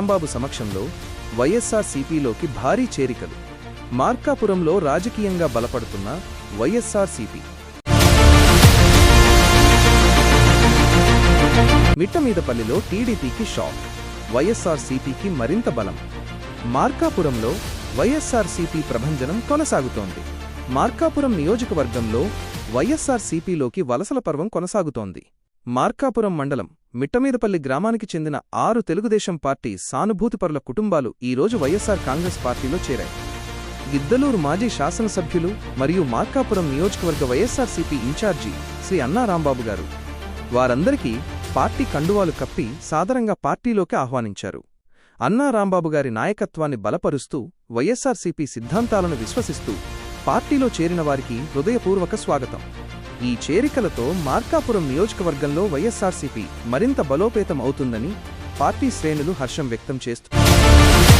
రాంబాబు సమక్షంలో వైఎస్ఆర్ సిపిలోకి భారీ చేరికలు. మార్కాపురంలో రాజకీయంగా బలపడుతున్న వైఎస్ఆర్ సిపి మిట్టమీదపల్లిలో టీడీపీకి షాక్. వైఎస్ఆర్ సిపికి మరింత బలం. మార్కాపురంలో వైఎస్ఆర్ సిపి ప్రభంజనం కొనసాగుతోంది. మార్కాపురం నియోజకవర్గంలో వైఎస్ఆర్ సిపిలోకి వలసల పర్వం కొనసాగుతోంది. మార్కాపురం మండలం మిట్టమీదపల్లి గ్రామానికి చెందిన ఆరు తెలుగుదేశం పార్టీ సానుభూతిపరుల కుటుంబాలు ఈరోజు వైఎస్ఆర్ కాంగ్రెస్ పార్టీలో చేరాయి. గిద్దలూరు మాజీ శాసనసభ్యులు మరియు మార్కాపురం నియోజకవర్గ వైఎస్ఆర్సీపీ ఇన్ఛార్జి శ్రీ అన్నా రాంబాబు గారు. వారందరికీ పార్టీ కండువాలు కప్పి సాదరంగా పార్టీలోకి ఆహ్వానించారు. అన్నా రాంబాబు గారి నాయకత్వాన్ని బలపరుస్తూ వైఎస్ఆర్సీపీ సిద్ధాంతాలను విశ్వసిస్తూ పార్టీలో చేరిన వారికి హృదయపూర్వక స్వాగతం. ఈ చేరికలతో మార్కాపురం నియోజకవర్గంలో వైఎస్ఆర్సీపీ మరింత బలోపేతం అవుతుందని పార్టీ శ్రేణులు హర్షం వ్యక్తం చేస్తున్నారు